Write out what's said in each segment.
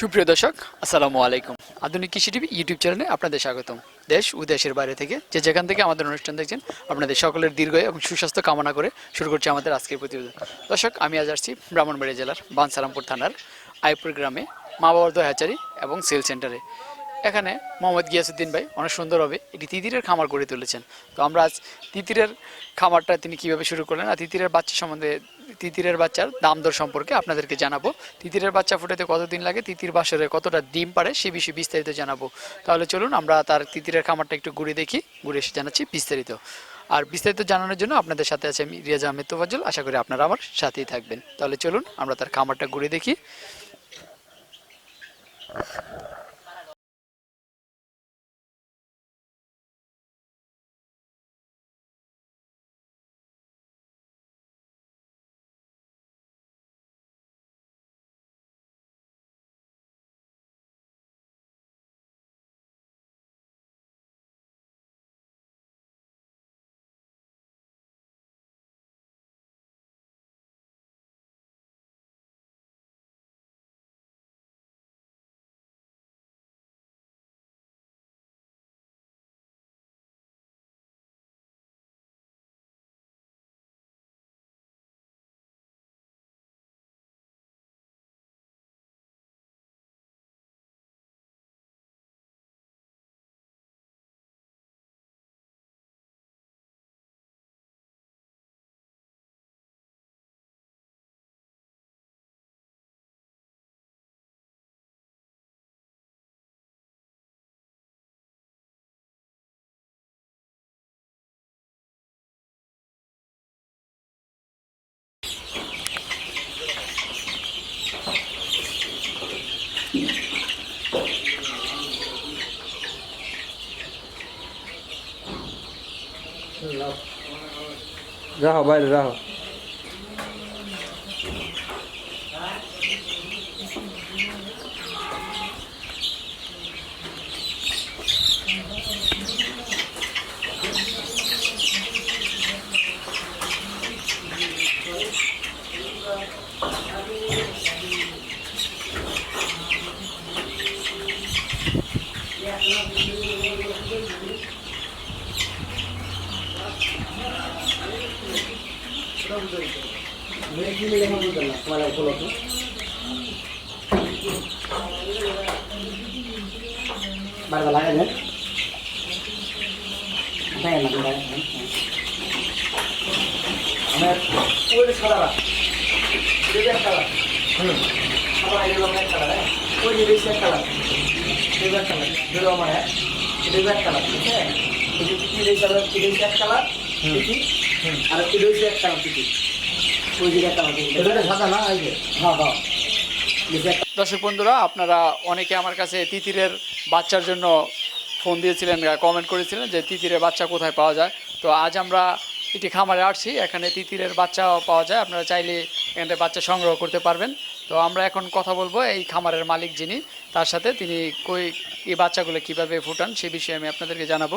সুপ্রিয় দর্শক, আসসালামু আলাইকুম। আধুনিক কৃষি টিভি ইউটিউব চ্যানেলে আপনাদের স্বাগতম। দেশ ও দেশের বাইরে থেকে যে যেখান থেকে আমাদের অনুষ্ঠান দেখছেন, আপনাদের সকলের দীর্ঘ এবং সুস্বাস্থ্য কামনা করে শুরু করছি আমাদের আজকের প্রতিবেদন। দর্শক, আমি আজ আসছি ব্রাহ্মণবাড়িয়া জেলার বানসারামপুর থানার আইপুর গ্রামে মা বাবার দয় হ্যাচারি এবং সেল সেন্টারে। এখানে মোহাম্মদ গিয়াসুদ্দিন ভাই অনেক সুন্দরভাবে এটি তিতিরের খামার গড়ে তুলেছেন। তো আমরা আজ তিতিরের খামারটা তিনি কীভাবে শুরু করলেন আর তিতিরের বাচ্চা সম্বন্ধে তিতিরের বাচ্চার দাম দর সম্পর্কে আপনাদেরকে জানাব। তিতিরের বাচ্চা ফুটাতে কতদিন লাগে? তিতির বাসরে কতটা ডিম পারে সে বিষয়ে বিস্তারিত জানাব। তাহলে চলুন আমরা তার তিতিরের খামারটা একটু ঘুরে দেখি, ঘুরে এসে জানাচ্ছি বিস্তারিত। আর বিস্তারিত জানানোর জন্য আপনাদের সাথে আছে আমি রিয়াজ আহমেদ তোফাজুল আশা করি আপনারা আমার সাথেই থাকবেন। তাহলে চলুন আমরা তার খামারটা ঘুরে দেখি। রাহো বাইরে রাহো বারবার লাগাই দেন দেখেন না আমার ওই সাদা কালার হুম। আমার এই রকমের কালার হ্যাঁ ওই যে রেড কালার রেড কালার দুটো আমার রেড কালার ঠিক আছে ঠিক আর ওই সাদা না এই যে? হ্যাঁ হ্যাঁ। দর্শক বন্ধুরা আপনারা অনেকে আমার কাছে তিতিরের বাচ্চার জন্য ফোন দিয়েছিলেন কমেন্ট করেছিলেন যে তিতিরের বাচ্চা কোথায় পাওয়া যায়। তো আজ আমরা এটি খামারে আসছি এখানে তিতিরের বাচ্চা পাওয়া যায়। আপনারা চাইলে এখান বাচ্চা সংগ্রহ করতে পারবেন। তো আমরা এখন কথা বলব এই খামারের মালিক যিনি তার সাথে তিনি কই এই বাচ্চাগুলো কীভাবে ফুটান সে বিষয়ে আমি আপনাদেরকে জানাব।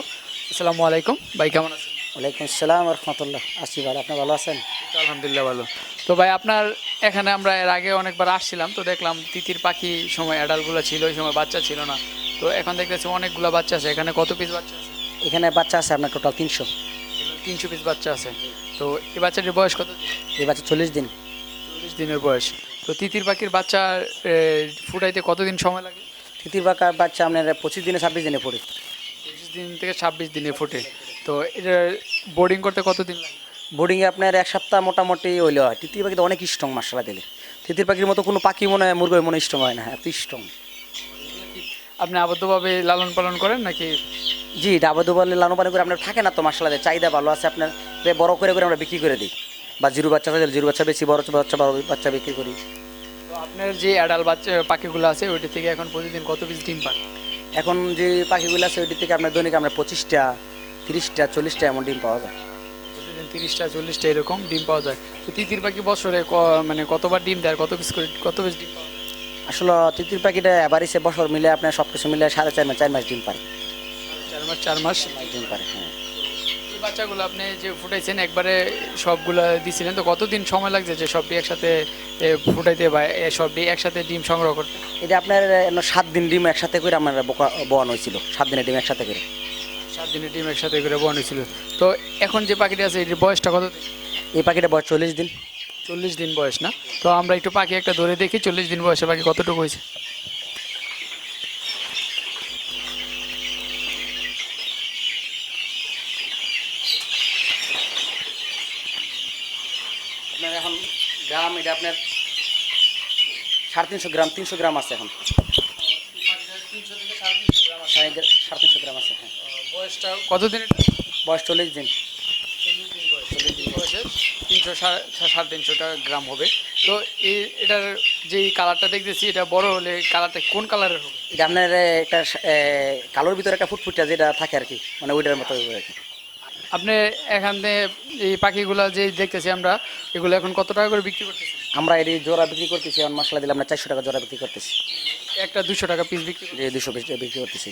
আসসালামু আলাইকুম। ভাই কেমন আছেন? ওয়ালাইকুম আসসালাম রহমতুল্লাহ আসি ভালো আপনি ভালো আছেন? আলহামদুলিল্লাহ ভালো। তো ভাই আপনার এখানে আমরা এর আগে অনেকবার আসছিলাম তো দেখলাম তিতির পাখি সময় অ্যাডালগুলো ছিল ওই সময় বাচ্চা ছিল না। তো এখন দেখতেছি অনেকগুলো বাচ্চা আছে। এখানে কত পিস বাচ্চা আছে? এখানে বাচ্চা আছে আপনার টোটাল তিনশো। তিনশো পিস বাচ্চা আছে। তো এই বাচ্চাটির বয়স কত এই বাচ্চা চল্লিশ দিন। চল্লিশ দিনের বয়স। তো তিতির পাখির বাচ্চা ফুটাইতে কতদিন সময় লাগে? তিতির পাখার বাচ্চা আপনার পঁচিশ দিনে ছাব্বিশ দিনে পড়ে পঁচিশ দিন থেকে ছাব্বিশ দিনে ফোটে। তো এটা বোর্ডিং করতে কতদিন লাগে? বোর্ডিংয়ে আপনার এক সপ্তাহ মোটামুটি হইলে হয়। তিতির পাখি তো অনেক স্ট্রং মাসালা দিলে। তিতির পাখির মতো কোনো পাখি মনে হয় মুরগের মনে স্ট্রং হয় না এত স্ট্রং আপনি আবদ্ধভাবে লালন পালন করেন নাকি? জি ডাবা দুবালে লানো পানি করে আপনার থাকে না তো মাসালা দিয়ে চাহিদা ভালো আছে আপনার বড় করে করে আমরা বিক্রি করে দিই। বা জিরো বাচ্চা থাকে জিরো বাচ্চা বেশি বড় বাচ্চা বড় বাচ্চা বিক্রি করি। তো আপনার যে অ্যাডাল বাচ্চা পাখিগুলো আছে ওইটি থেকে এখন প্রতিদিন কত পিস ডিম পান? এখন যে পাখিগুলো আছে ওইটি থেকে আপনার দৈনিক আমরা পঁচিশটা তিরিশটা চল্লিশটা এমন ডিম পাওয়া যায়। প্রতিদিন তিরিশটা চল্লিশটা এরকম ডিম পাওয়া যায়। তো তিতির পাখি বছরে মানে কতবার ডিম দেয় আর কত পিস করে কত পিস ডিম আসলে তিতির পাখিটা এবারিসে বছর মিলে আপনার সব কিছু মিলে সাড়ে চার মাস চার মাস ডিম পারে। চার মাস চার মাস? ডিম পারে হ্যাঁ। বাচ্চাগুলো আপনি যে ফুটাইছেন একবারে সবগুলো দিছিলেন তো কতদিন সময় লাগছে যে সবটি একসাথে ফুটাইতে বা সবটি একসাথে ডিম সংগ্রহ করতে? এটা আপনার সাত দিন ডিম একসাথে করে আমার বোয়ানো হয়েছিল। সাত দিনের ডিম একসাথে করে। সাত দিনের ডিম একসাথে করে বনেছিল তো এখন যে পাখিটা আছে এটির বয়সটা কত? এই পাখিটা বয়স চল্লিশ দিন। চল্লিশ দিন বয়স না? তো আমরা একটু পাখি একটা ধরে দেখি চল্লিশ দিন বয়সে পাখি কতটুকু হয়েছে? আপনার এখন গ্রাম এটা আপনার সাড়ে তিনশো গ্রাম তিনশো গ্রাম আছে এখন। সাড়ে তিনশো গ্রাম আছে হ্যাঁ। বয়সটা কতদিন বয়স চল্লিশ দিন। বয়সে তিনশো সাড়ে তিনশোটা গ্রাম হবে। তো এই এটার যেই কালারটা দেখতেছি এটা বড় হলে কালারটা কোন কালারের হবে? এটা আপনার একটা কালোর ভিতরে একটা ফুটফুটটা যেটা থাকে আর কি মানে ওইটার মতো আর কি। আপনি এখান থেকে এই পাখিগুলা যে দেখতেছি আমরা এগুলো এখন কত টাকা করে বিক্রি করতেছি আমরা এটি জোড়া বিক্রি করতেছি এখন মশলা দিলে আমরা চারশো টাকা জোড়া বিক্রি করতেছি। একটা দুশো টাকা পিস বিক্রি দুশো পিস বিক্রি করতেছি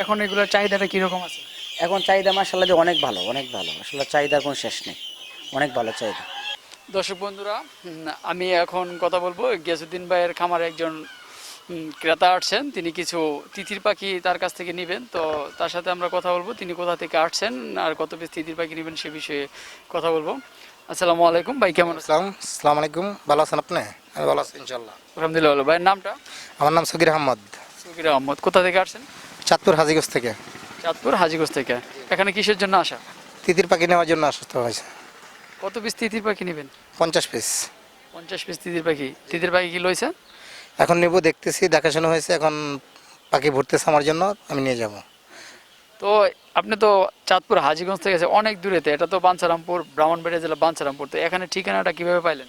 এখন এগুলোর চাহিদাটা কীরকম আছে? এখন চাহিদা মাসাল্লাহ যে অনেক ভালো অনেক ভালো। আসলে চাহিদার কোনো শেষ নেই। অনেক ভালো চাহিদা। দর্শক বন্ধুরা আমি এখন কথা বলব। গিয়াসুদ্দিন ভাইয়ের খামারে একজন ক্রেতা আসছেন। তিনি কিছু তিথির পাখি তার কাছ থেকে নেবেন। তো তার সাথে আমরা কথা বলব। তিনি কোথা থেকে আসছেন আর কত পিস তিথির পাখি নেবেন সে বিষয়ে কথা বলব। আসসালামু আলাইকুম ভাই কেমন আসসালাম আসসালামু আলাইকুম। ভালো আছেন আপনি? আমি ভালো আছি ইনশাল্লাহ আলহামদুলিল্লাহ ভাইয়ের নামটা? আমার নাম সকির আহমদ। সুকির আহমদ। কোথা থেকে আসছেন? চাঁদপুর হাজিগঞ্জ থেকে। চাঁদপুর হাজিগঞ্জ থেকে। এখানে কিসের জন্য আসা? তিতির পাখি নেওয়ার জন্য আসতে হয়েছে। কত পিস তিতির পাখি নেবেন? পঞ্চাশ পিস। পঞ্চাশ পিস তিতির পাখি। তিতির পাখি কি লইছে? এখন নেব দেখতেছি দেখাশোনা হয়েছে এখন পাখি ভরতেছে আমার জন্য আমি নিয়ে যাব। তো আপনি তো চাঁদপুর হাজিগঞ্জ থেকে অনেক দূরেতে এটা তো বাঞ্ছারামপুর ব্রাহ্মণবাড়িয়া জেলা বাঞ্ছারামপুর তো। এখানে ঠিকানাটা কীভাবে পাইলেন?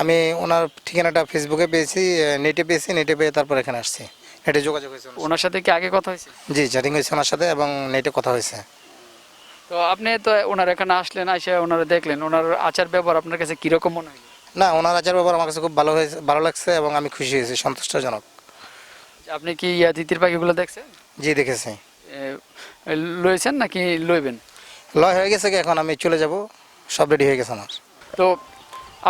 আমি ওনার ঠিকানাটা ফেসবুকে পেয়েছি নেটে পেয়েছি নেটে পেয়ে তারপর এখানে আসছি। নেটে যোগাযোগ হয়েছে ওনার সাথে। কি আগে কথা হয়েছে? জি চ্যাটিং হয়েছে ওনার সাথে এবং নেটে কথা হয়েছে। তো আপনি তো ওনার এখানে আসলেন এসে ওনারা দেখলেন। ওনার আচার ব্যবহার আপনার কাছে কীরকম মনে হয়? না ওনার আচার ব্যাপার আমার কাছে খুব ভালো হয়েছে ভালো লাগছে এবং আমি খুশি হয়েছি সন্তুষ্টজনক। আপনি কি ইয়া তিতির পাখিগুলো দেখছেন? জি দেখেছি। লয়েছেন নাকি লইবেন? লয় হয়ে গেছে কি এখন আমি চলে যাব সব রেডি হয়ে গেছে আমার। তো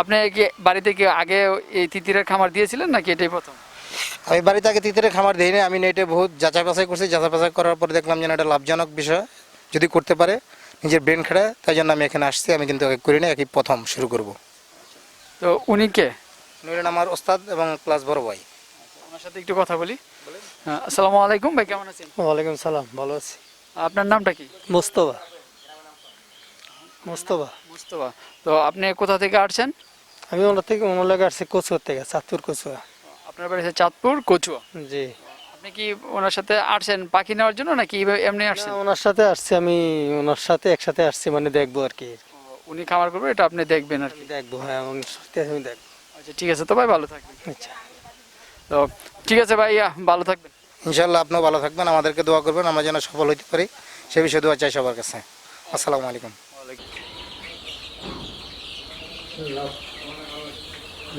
আপনি কি বাড়িতে কি আগে এই তিতিরের খামার দিয়েছিলেন নাকি এটাই প্রথম? আমি বাড়িতে আগে তিতিরের খামার দিইনি আমি নেটে বহুত যাচাই বাছাই করছি যাচাই বাছাই করার পর দেখলাম যেন এটা লাভজনক বিষয় যদি করতে পারে নিজের ব্রেন খেড়ে তাই জন্য আমি এখানে আসছি আমি কিন্তু আগে করিনি একই প্রথম শুরু করব। তো উনি কে? নইলেন আমার ওস্তাদ এবং ক্লাস বড় ভাই। ওনার সাথে একটু কথা বলি। হ্যাঁ, আসসালামু আলাইকুম ভাই কেমন আছেন? ওয়ালাইকুম সালাম ভালো আছি। আপনার নামটা কি? মোস্তফা। মোস্তফা। মুস্তফা। তো আপনি কোথা থেকে আসছেন? আমি ওনার থেকে ওনার লাগে আসছি কচুয়ার থেকে চাঁদপুর কচুয়া। আপনার বাড়ি হচ্ছে চাঁদপুর কচুয়া। জি। আপনি কি ওনার সাথে আসছেন পাখি নেওয়ার জন্য নাকি এমনি আসছেন? ওনার সাথে আসছি আমি ওনার সাথে একসাথে আসছি মানে দেখব আর কি। উনি খামার করবে এটা আপনি দেখবেন আর কি। দেখব হ্যাঁ সাথে আমি দেখব। আচ্ছা ঠিক আছে তো ভাই ভালো থাকবেন। আচ্ছা। তো ঠিক আছে ভাইয়া ভালো থাকবেন। ইনশাল্লাহ আপনিও ভালো থাকবেন আমাদেরকে দোয়া করবেন আমরা যেন সফল হতে পারি সে বিষয়ে দোয়া চাই সবার কাছে। আসসালামু আলাইকুম।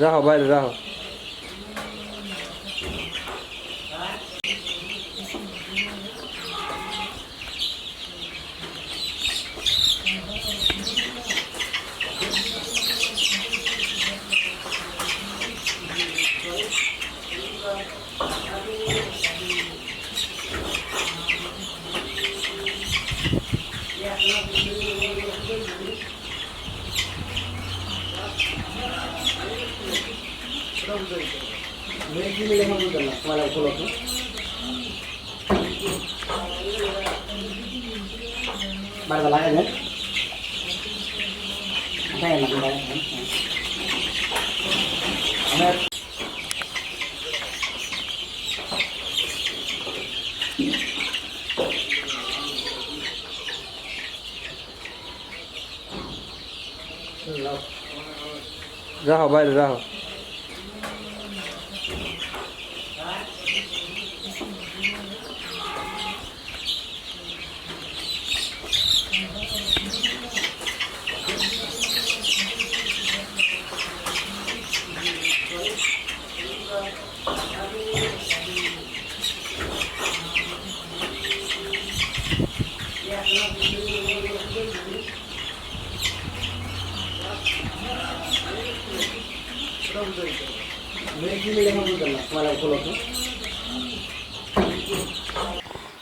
রাহো বাইরে রাহো। বাড়িতে লাগাই দেন দেখেন না দেখেন আমার 然后卖的，然后。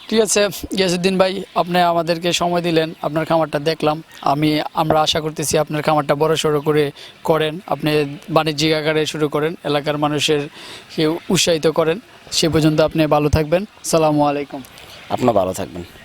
ঠিক আছে গিয়াসুদ্দিন ভাই, আপনি আমাদেরকে সময় দিলেন, আপনার খামারটা দেখলাম। আমি, আমরা আশা করতেছি আপনার খামারটা বড় সড়ো করে করেন, আপনি বাণিজ্যিক আকারে শুরু করেন, এলাকার মানুষের উৎসাহিত করেন। সে পর্যন্ত আপনি ভালো থাকবেন। সালামু আলাইকুম। আপনার ভালো থাকবেন।